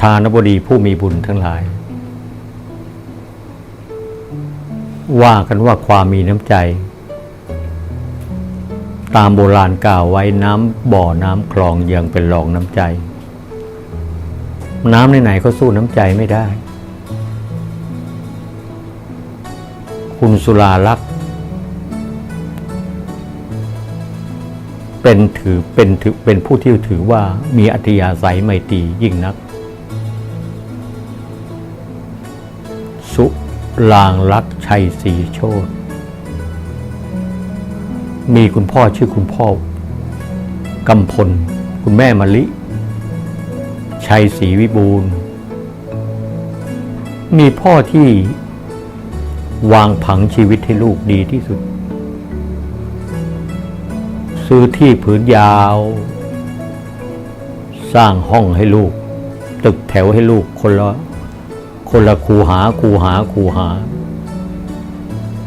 ทานบดีผู้มีบุญทั้งหลาย ว่ากันว่าความมีน้ำใจ ตามโบราณกล่าวไว้น้ำบ่อน้ำคลองยังเป็นรองน้ำใจ น้ำไหนๆก็สู้น้ำใจไม่ได้ คุณสุราลักษ์เป็นถือเป็นถือเป็นผู้ที่ถือว่ามีอัธยาศัยไมตรียิ่งนัก สุรางลักษ์ชัยศรีโชตมีคุณพ่อชื่อคุณพ่อกำพล คุณแม่มะลิ ชัยศรีวิบูลมีพ่อที่วางผังชีวิตให้ลูกดีที่สุด ซื้อที่ผืนยาว สร้างห้องให้ลูก ตึกแถวให้ลูกคนละ คนละคูหาคูหาคูหา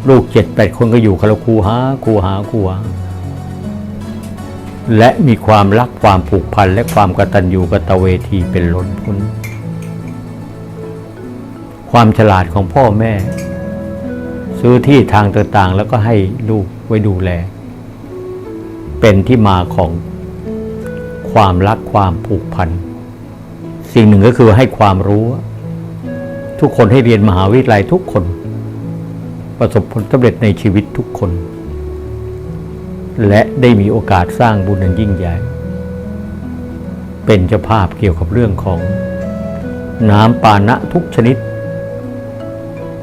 ลูกเจ็ดแปดคนก็อยู่คนละคูหาคูหาคูหา และมีความรักความผูกพันและความกตัญญูกตเวทีเป็นล้นพ้นความฉลาดของพ่อแม่ ซื้อที่ทางต่างๆ แล้วก็ให้ลูกไว้ดูแล เป็นที่มาของความรักความผูกพัน สิ่งหนึ่งก็คือให้ความรู้ ทุกคนให้เรียนมหาวิทยาลัยทุกคน ประสบผลสำเร็จในชีวิตทุกคน และได้มีโอกาสสร้างบุญอันยิ่งใหญ่ เป็นเจ้าภาพเกี่ยวกับเรื่องของ น้ำปานะทุกชนิด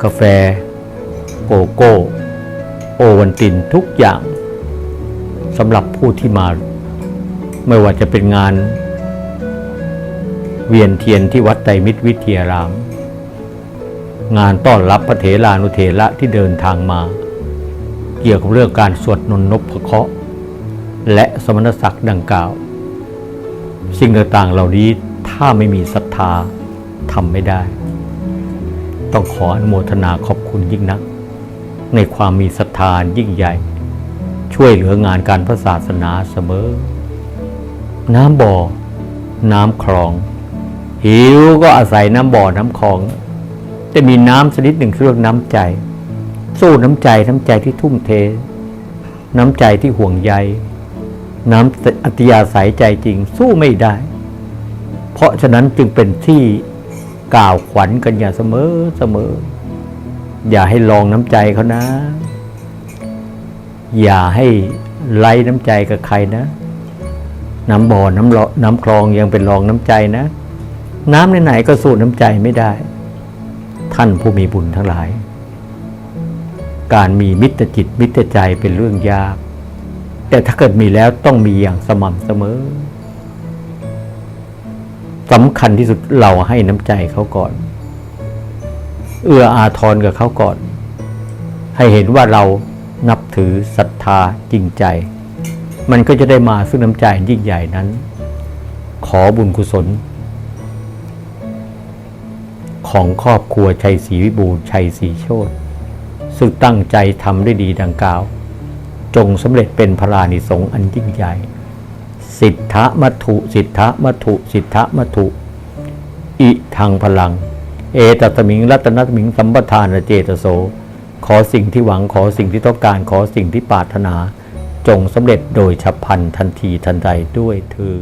กาแฟ โกโก้ โอวันตินทุกอย่างสำหรับผู้ที่มา ไม่ว่าจะเป็นงานเวียนเทียนที่วัดไตรมิตรวิทยาราม งานต้อนรับพระเถรานุเถระที่เดินทางมา เกี่ยวกับเรื่องการสวดนนนพเคราะห์และสมณศักดิ์ดังกล่าว สิ่งต่างๆเหล่านี้ถ้าไม่มีศรัทธาทำไม่ได้ ต้องขออนุโมทนาขอบคุณยิ่งนัก ในความมีศรัทธายิ่งใหญ่ ช่วยเหลืองานการพระศาสนาเสมอ น้ำบ่อ น้ำคลอง หิวก็อาศัยน้ำบ่อน้ำคลอง จะมีน้ำชนิดหนึ่งคือเรียกน้ำใจ สู้น้ำใจน้ำใจที่ทุ่มเท น้ำใจที่ห่วงใย น้ำอัตยาศัยใจจริง สู้ไม่ได้ เพราะฉะนั้นจึงเป็นที่กล่าวขวัญกันอย่าเสมอเสมอ อย่าให้ลองน้ำใจเขานะ อย่าให้ไล่น้ำใจกับใครนะ น้ำบ่อน้ำลน้ำคลองยังเป็นรองน้ำใจนะ น้ำไหนๆก็สู้น้ำใจไม่ได้ ท่านผู้มีบุญทั้งหลาย การมีมิตรจิตมิตรใจเป็นเรื่องยาก แต่ถ้าเกิดมีแล้วต้องมีอย่างสม่ำเสมอสำคัญที่สุดเราให้น้ำใจเขาก่อน เอื้ออาทรกับเขาก่อน ให้เห็นว่าเรานับถือศรัทธาจริงใจ มันก็จะได้มาซึ่งน้ำใจยิ่งใหญ่นั้น ขอบุญกุศล ของครอบครัวชัยศรีวิบูลชัยศรีโชตซึ่งตั้งใจทำได้ดีดังกล่าว จงสำเร็จเป็นพระรานิสงอันยิ่งใหญ่ สิทธะมัทุสิทธะมัทุสิทธะมัทุอิทางพลัง เอตตมิงรัตนตมิงสัมปทานเจตโส ขอสิ่งที่หวังขอสิ่งที่ต้องการขอสิ่งที่ปรารถนา จงสำเร็จโดยฉับพลันทันทีทันใดด้วยเธอ